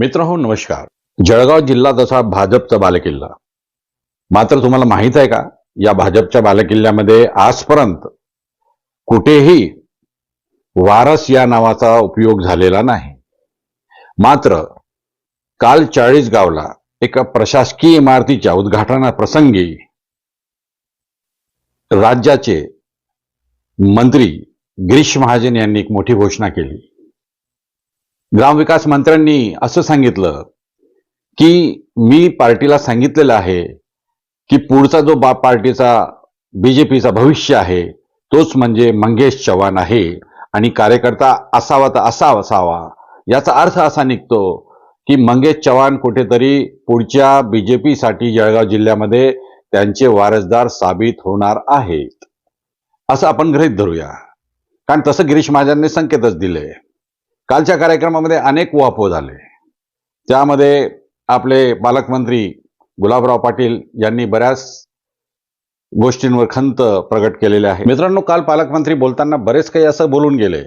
मित्र हो नमस्कार. जळगाव जिल्हा तसा भाजपचा बालेकिल्ला. मात्र तुम्हाला माहीत आहे का या भाजपच्या बालेकिल्ल्यामध्ये आजपर्यंत कुठेही वारस या नावाचा उपयोग झालेला नाही. मात्र काल चाळीस गावला एका प्रशासकीय इमारतीच्या उद्घाटनाप्रसंगी राज्याचे मंत्री गिरीश महाजन यांनी एक मोठी घोषणा केली. ग्रामविकास मंत्र्यांनी असं सांगितलं की मी पार्टीला सांगितलेलं आहे की पुढचा जो बा पार्टीचा बीजेपीचा भविष्य आहे तोच म्हणजे मंगेश चव्हाण आहे. आणि कार्यकर्ता असावा तर असा असावा. याचा अर्थ असा निघतो की मंगेश चव्हाण कुठेतरी पुढच्या बीजेपीसाठी जळगाव जिल्ह्यामध्ये त्यांचे वारसदार साबित होणार आहेत. असं आपण गृहित धरूया. कारण तसं गिरीश महाजनने संकेतच दिले. कालच्या कार्यक्रमामध्ये अनेक वापो झाले. त्यामध्ये आपले पालकमंत्री गुलाबराव पाटील यांनी बऱ्याच गोष्टींवर खंत प्रगट केलेले आहे. मित्रांनो काल पालकमंत्री बोलताना बरेच काही असं बोलून गेले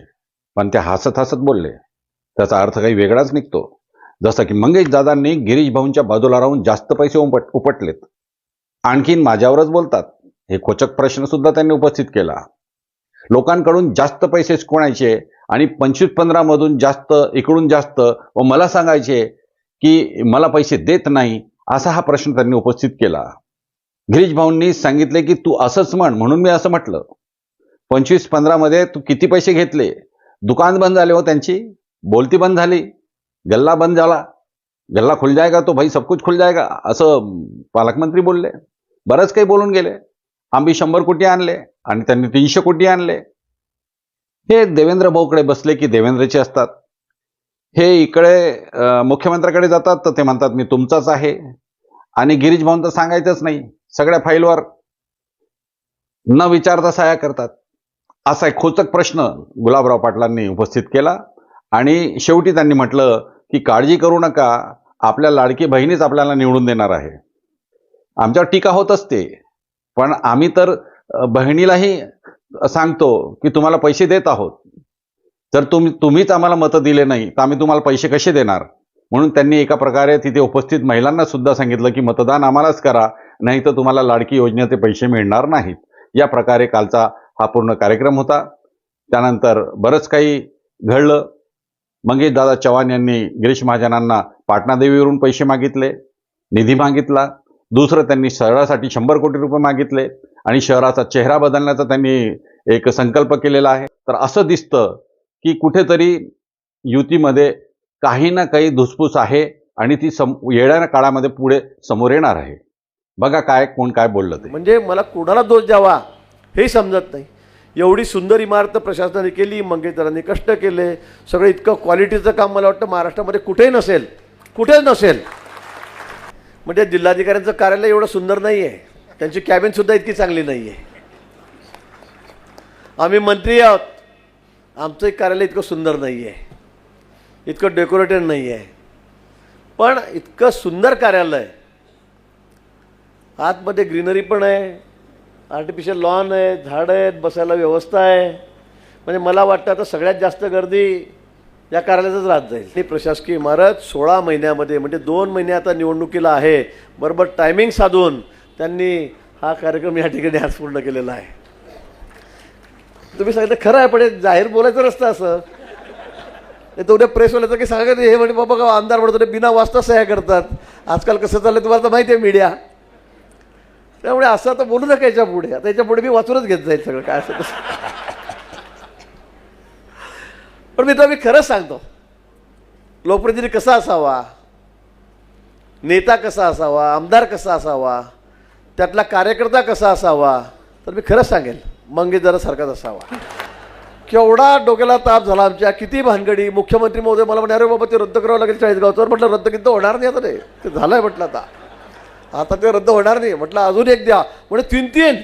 पण ते हसत हसत बोलले. त्याचा अर्थ काही वेगळाच निघतो. जसं की मंगेश दादांनी गिरीश भाऊंच्या बाजूला राहून जास्त पैसे उपट उपटलेत. आणखीन माझ्यावरच बोलतात. हे खोचक प्रश्न सुद्धा त्यांनी उपस्थित केला. लोकांकडून जास्त पैसे कोणायचे आणि पंचवीस पंधरामधून जास्त इकडून जास्त व मला सांगायचे की मला पैसे देत नाही असा हा प्रश्न त्यांनी उपस्थित केला. गिरीश भाऊंनी सांगितले की तू असंच म्हण म्हणून मी असं म्हटलं. पंचवीस पंधरामध्ये तू किती पैसे घेतले? दुकान बंद झाले हो त्यांची? बोलती बंद झाली. गल्ला बंद झाला. गल्ला खुल जाएगा तो भाई सब कुछ खुल जाएगा असं पालकमंत्री बोलले. बरंच काही बोलून गेले. आम्ही शंभर कोटी आणले आणि त्यांनी तीनशे कोटी आणले. हे देवेंद्र भाऊकडे बसले की देवेंद्रचे असतात. हे इकडे मुख्यमंत्र्याकडे जातात तर ते म्हणतात मी तुमचाच आहे. आणि गिरीश भाऊन तर सांगायचंच नाही. सगळ्या फाईलवर न विचारता साया करतात. असा एक खोचक प्रश्न गुलाबराव पाटलांनी उपस्थित केला. आणि शेवटी त्यांनी म्हटलं की काळजी करू नका. आपल्या लाडकी बहिणीच आपल्याला निवडून देणार आहे. आमच्यावर टीका होत असते पण आम्ही तर बहिणीलाही सांगतो की तुम्हाला पैसे देत आहोत. जर तुम्ही तुम्हीच आम्हाला मतं दिले नाही तर आम्ही तुम्हाला पैसे कसे देणार? म्हणून त्यांनी एका प्रकारे तिथे उपस्थित महिलांना सुद्धा सांगितलं की मतदान आम्हालाच करा नाही तर तुम्हाला लाडकी योजनेचे पैसे मिळणार नाहीत. या प्रकारे कालचा हा पूर्ण कार्यक्रम होता. त्यानंतर बरंच काही घडलं. मंगेशदादा चव्हाण यांनी गिरीश महाजनांना पाटणादेवीवरून पैसे मागितले निधी मागितला. दुसरं त्यांनी सरळासाठी शंभर कोटी रुपये मागितले. आणि शहराचा चेहरा बदलण्याचा त्यांनी एक संकल्प केलेला आहे. तर असं दिसतं की कुठेतरी युतीमध्ये काही ना काही धुसफूस आहे आणि ती सम येणाऱ्या काळामध्ये पुढे समोर येणार आहे. बघा काय कोण काय बोललं ते. म्हणजे मला कोणाला दोष द्यावा हे समजत नाही. एवढी सुंदर इमारत प्रशासनाने केली मंगेशकरांनी कष्ट केले सगळं इतकं क्वालिटीचं काम मला वाटतं महाराष्ट्रामध्ये कुठेही नसेल कुठेच नसेल. म्हणजे जिल्हाधिकाऱ्यांचं कार्यालय एवढं सुंदर नाही आहे त्यांची कॅबिनसुद्धा इतकी चांगली नाही आहे आम्ही मंत्री आहोत. आमचं एक कार्यालय इतकं सुंदर नाही आहे इतकं डेकोरेटेड नाही आहे पण इतकं सुंदर कार्यालय. आतमध्ये ग्रीनरी पण आहे. आर्टिफिशियल लॉन आहे झाडं आहेत बसायला व्यवस्था आहे. म्हणजे मला वाटतं आता सगळ्यात जास्त गर्दी या कार्यालयातच राहत जाईल. ही प्रशासकीय इमारत सोळा महिन्यामध्ये म्हणजे दोन महिने आता निवडणुकीला आहे. बरोबर टायमिंग साधून त्यांनी हा कार्यक्रम या ठिकाणी आज पूर्ण केलेला आहे. तुम्ही सांगितलं खरं आहे पण जाहीर बोलायचं रस्ता असं. नाही उद्या प्रेसवाल्याचं काही सांगा नाही. हे म्हणजे बाबा का आमदार म्हणतो ते बिना वाचता सह्या करतात. आजकाल कसं चाललंय तुम्हाला तर माहिती आहे मीडिया त्यामुळे असं आता बोलू नका याच्यापुढे. आता याच्यापुढे मी वाचूनच घेत जाईल सगळं काय असं पण पण मित्र मी खरंच सांगतो. लोकप्रतिनिधी कसा असावा? नेता कसा असावा? आमदार कसा असावा? त्यातला कार्यकर्ता कसा असावा? तर मी खरंच सांगेल मंगेशदारासारखाच असावा. केवढा डोक्याला ताप झाला आमच्या किती भानगडी. मुख्यमंत्री महोदय मला म्हणे अरे बाबा ते रद्द करावं लागेल चाळीसगावचं. म्हटलं रद्द किती होणार नाही आता ते ते आहे म्हटलं आता. आता ते रद्द होणार नाही. म्हटलं अजून एक द्या. म्हणजे तीन तीन.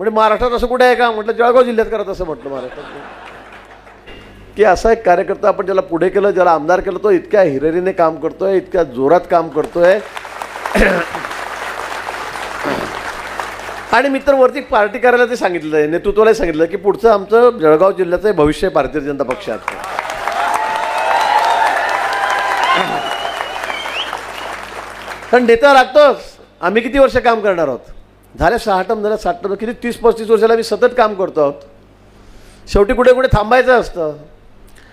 म्हणजे महाराष्ट्रात असं कुठे आहे का? म्हटलं जळगाव जिल्ह्यात करत असं म्हटलं महाराष्ट्रात. की असा एक कार्यकर्ता आपण ज्याला पुढे केलं ज्याला आमदार केलं तो इतक्या हिरेरीने काम करतोय इतक्या जोरात काम करतोय. आणि मित्र वरती पार्टी करायला ते सांगितलं आहे. नेतृत्वालाही सांगितलं की पुढचं आमचं जळगाव जिल्ह्याचं हे भविष्य भारतीय जनता पक्षात कारण नेता लागतोच. आम्ही किती वर्ष काम करणार आहोत? झाल्या सहा टम झाल्या सात टम किती तीस पस्तीस वर्षाला आम्ही सतत काम करतो आहोत. शेवटी कुठे कुठे थांबायचं असतं.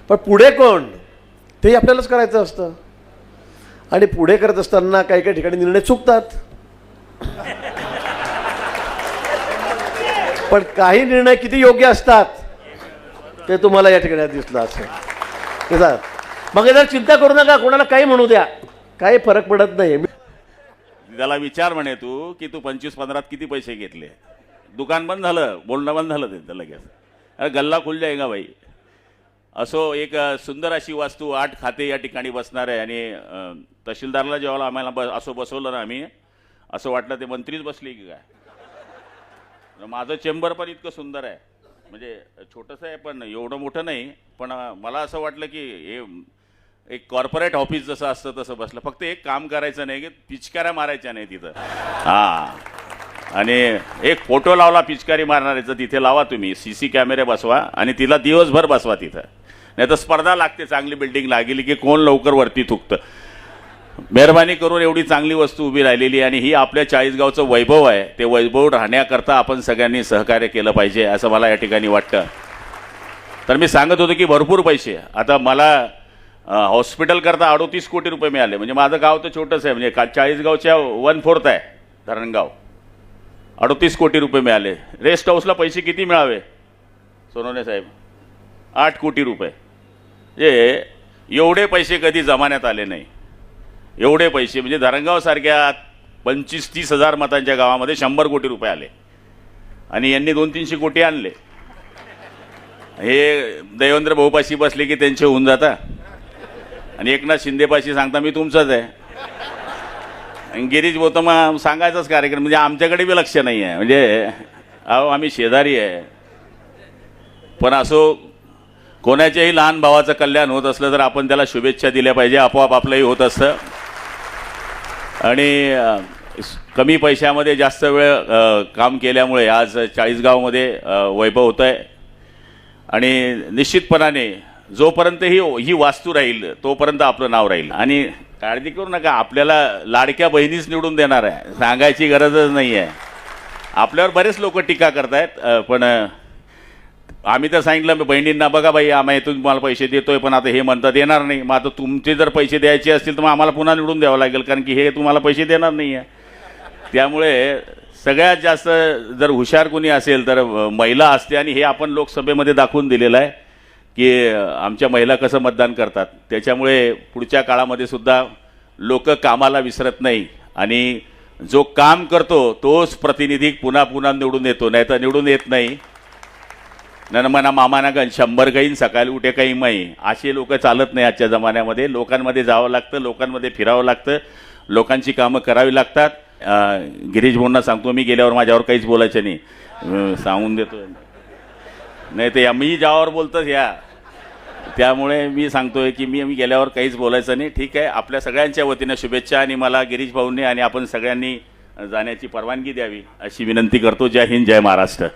पण पुढे कोण? तेही आपल्यालाच करायचं असतं. आणि पुढे करत असताना काही काही ठिकाणी निर्णय चुकतात. पण काही निर्णय किती योग्य असतात ते तुम्हाला या ठिकाणी दिसलं असेल. मग जर चिंता करू नका कोणाला काही म्हणू द्या. काही फरक पडत नाही त्याला विचार म्हणे तू की तू पंचवीस पंधरात किती पैसे घेतले? दुकान बंद झालं बोलणं बंद झालं त्यांचं लगेच. अरे गल्ला खुल का भाई असो एक सुंदर अशी वास्तू आठ खाते या ठिकाणी बसणार आहे आणि तहसीलदारला जेव्हा आम्हाला ब असं बसवलं ना आम्ही असं वाटलं ते मंत्रीच बसले की काय? म्हणजे माझं चेंबर पण इतकं सुंदर आहे. म्हणजे छोटंसं आहे पण एवढं मोठं नाही. पण मला असं वाटलं की हे एक कॉर्पोरेट ऑफिस जसं असतं तसं बसलं. फक्त एक काम करायचं नाही की पिचकाऱ्या मारायच्या नाही तिथं. हां. आणि एक फोटो लावला पिचकारी मारणाऱ्याचा तिथे लावा तुम्ही. सी सी कॅमेरे बसवा आणि तिला दिवसभर बसवा तिथं. नाही तर स्पर्धा लागते चांगली बिल्डिंग लागली की कोण लवकर वरती थुकतं. मेहरबानी करून एवढी चांगली वस्तू उभी राहिलेली आणि ही आपल्या चाळीसगावचं वैभव आहे. ते वैभव राहण्याकरता आपण सगळ्यांनी सहकार्य केलं पाहिजे असं मला या ठिकाणी वाटतं. तर मी सांगत होतो की भरपूर पैसे. आता मला हॉस्पिटलकरता अडोतीस कोटी रुपये मिळाले. म्हणजे माझं गाव तर छोटंसं आहे. म्हणजे का चाळीसगावच्या वन फोर्थ आहे धरणगाव. अडोतीस कोटी रुपये मिळाले. रेस्ट हाऊसला पैसे किती मिळावे? सोनवणे साहेब आठ कोटी रुपये. जे एवढे पैसे कधी जमान्यात आले नाही. एवढे पैसे म्हणजे धरणगावसारख्या पंचवीस तीस हजार मतांच्या गावामध्ये शंभर कोटी रुपये आले. आणि यांनी दोन तीनशे कोटी आणले. हे देवेंद्र भाऊपाशी बसले की त्यांचे होऊन जाता. आणि एकनाथ शिंदेपाशी सांगता मी तुमचाच आहे. आणि गिरीश भाऊ सांगायचाच कार्यक्रम म्हणजे आमच्याकडे बी लक्ष नाही आहे. म्हणजे अहो आम्ही शेजारी आहे. पण असो कोणाच्याही लहान भावाचं कल्याण होत असलं तर आपण त्याला शुभेच्छा दिल्या पाहिजे आपोआप आपलंही होत असतं. आणि कमी पैशामध्ये जास्त वेळ काम केल्यामुळे आज चाळीसगावमध्ये वैभव होत आहे आणि निश्चितपणाने जोपर्यंत ही ही वास्तू राहील तोपर्यंत आपलं नाव राहील. आणि काळजी करू नका आपल्याला लाडक्या बहिणीच निवडून देणार आहे. सांगायची गरजच नाही आहे आपल्यावर बरेच लोक टीका करतायत पण आम्ही तर सांगितलं बहिणींना बघा बाई आम्ही तुम्हाला पैसे देतोय पण आता हे म्हणतात देणार नाही. मग आता तुमचे जर पैसे द्यायचे असतील तर मग आम्हाला पुन्हा निवडून द्यावं लागेल कारण की हे तुम्हाला पैसे देणार नाही आहे. त्यामुळे सगळ्यात जास्त जर हुशार कोणी असेल तर महिला असते आणि हे आपण लोकसभेमध्ये दाखवून दिलेलं आहे की आमच्या महिला कसं मतदान करतात. त्याच्यामुळे पुढच्या काळामध्ये सुद्धा लोक कामाला विसरत नाही आणि जो काम करतो तोच प्रतिनिधी पुन्हा पुन्हा निवडून येतो. नाही तर निवडून येत नाही. न मना मामाना शंभर गाईन सकाळी उठे काही माई असे लोक चालत नाही आजच्या जमान्यामध्ये. लोकांमध्ये जावं लागतं लोकांमध्ये फिरावं लागतं लोकांची कामं करावी लागतात. गिरीश भाऊंना सांगतो मी गेल्यावर माझ्यावर काहीच बोलायचं नाही. सांगून देतो. नाही तर या मी ज्यावर बोलतोच या. त्यामुळे मी सांगतोय की मी मी गेल्यावर काहीच बोलायचं नाही. ठीक आहे आपल्या सगळ्यांच्या वतीनं शुभेच्छा आणि मला गिरीश भाऊंनी आणि आपण सगळ्यांनी जाण्याची परवानगी द्यावी अशी विनंती करतो. जय हिंद जय महाराष्ट्र.